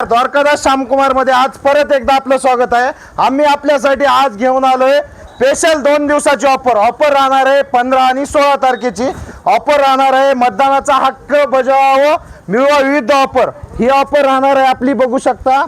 द्वारकादास श्यामकुमारमध्ये आज परत एकदा आपलं स्वागत आहे. आम्ही आपल्यासाठी आज घेऊन आलोय स्पेशल दोन दिवसाची ऑफर ऑफर राहणार आहे पंधरा आणि सोळा तारखेची. ऑफर राहणार आहे मतदानाचा हक्क बजावावं मिळवा विविध ऑफर ही ऑफर राहणार आहे आपली बघू शकता.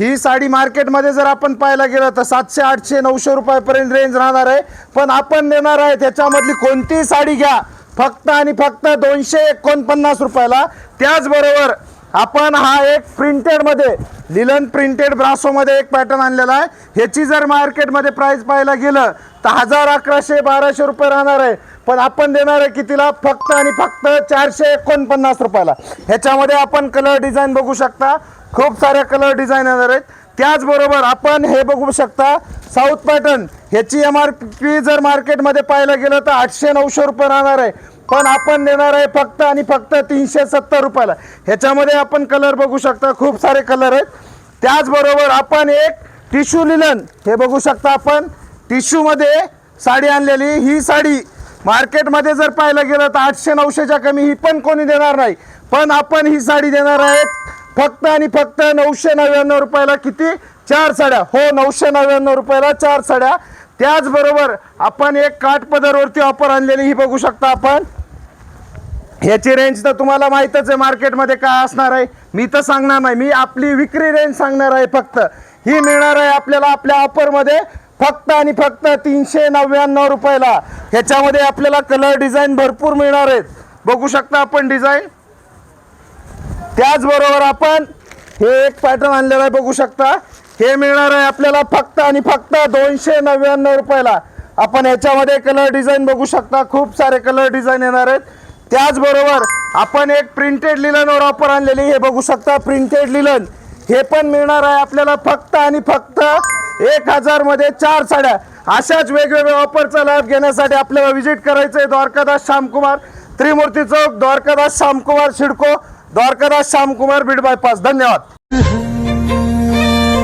ही साडी मार्केटमध्ये जर आपण पाहायला गेलं तर सातशे आठशे नऊशे रुपयापर्यंत रेंज राहणार आहे. पण आपण देणार आहे त्याच्यामधली कोणतीही साडी घ्या. फक्त आणि फक्त दोनशे एकोणपन्नास रुपयाला. त्याचबरोबर आपण हा एक प्रिंटेडमध्ये लिलन प्रिंटेड ब्रासोमध्ये एक पॅटर्न आणलेला आहे. ह्याची जर मार्केटमध्ये प्राईस पाहायला गेलं तर हजार अकराशे बाराशे रुपये राहणार आहे. पण आपण देणार आहे कितीला? फक्त आणि फक्त चारशे एकोणपन्नास रुपयाला. ह्याच्यामध्ये आपण कलर डिझाईन बघू शकता. खूप साऱ्या कलर डिझाईन येणार आहेत. त्याचबरोबर आपण हे बघू शकता साऊथ पॅटर्न ह्याची एम आर पी जर मार्केटमध्ये पाहायला गेलं तर आठशे नऊशे रुपये राहणार आहे. पण आपण देणार आहे फक्त आणि फक्त तीनशे सत्तर रुपयाला. ह्याच्यामध्ये आपण कलर बघू शकता खूप सारे कलर आहेत. त्याचबरोबर आपण एक टिश्यू लिलन हे बघू शकता आपण. टिश्यूमध्ये साडी आणलेली ही साडी मार्केटमध्ये जर पाहायला गेलं तर आठशे नऊशेच्या कमी ही पण कोणी देणार नाही. पण आपण ही साडी देणार आहेत. फक्त आणि फक्त नऊशे नव्याण्णव रुपयाला किती? चार साड्या. हो नऊशे नव्याण्णव रुपयाला चार साड्या. त्याचबरोबर आपण एक काठपदरवरती ऑफर आणलेली ही बघू शकता आपण. ह्याची रेंज तर तुम्हाला माहीतच आहे मार्केटमध्ये काय असणार आहे. मी तर सांगणार नाही. मी आपली विक्री रेंज सांगणार आहे फक्त. ही मिळणार आहे आपल्याला आपल्या ऑफरमध्ये फक्त आणि फक्त तीनशे नव्याण्णव रुपयाला. ह्याच्यामध्ये आपल्याला कलर डिझाईन भरपूर मिळणार आहेत. बघू शकता आपण डिझाईन त्याचबरोबर आपण हे एक पॅटर्न आणलेलं आहे बघू शकता. हे मिळणार आहे आपल्याला फक्त आणि फक्त दोनशे नव्याण्णव रुपयाला. आपण याच्यामध्ये कलर डिझाईन बघू शकता. खूप सारे कलर डिझाईन येणार आहेत. त्याचबरोबर आपण एक प्रिंटेड लिलनवर ऑफर आणलेली हे बघू शकता प्रिंटेड लिलन हे पण मिळणार आहे आपल्याला फक्त आणि फक्त एक हजारमध्ये चार साड्या. अशाच वेगवेगळ्या ऑफरचा लाभ घेण्यासाठी आपल्याला व्हिजिट करायचं आहे द्वारकादास श्यामकुमार त्रिमूर्ती चौक द्वारकादास श्यामकुमार शिडको द्वारकादास श्यामकुमार बीड बायपास धन्यवाद.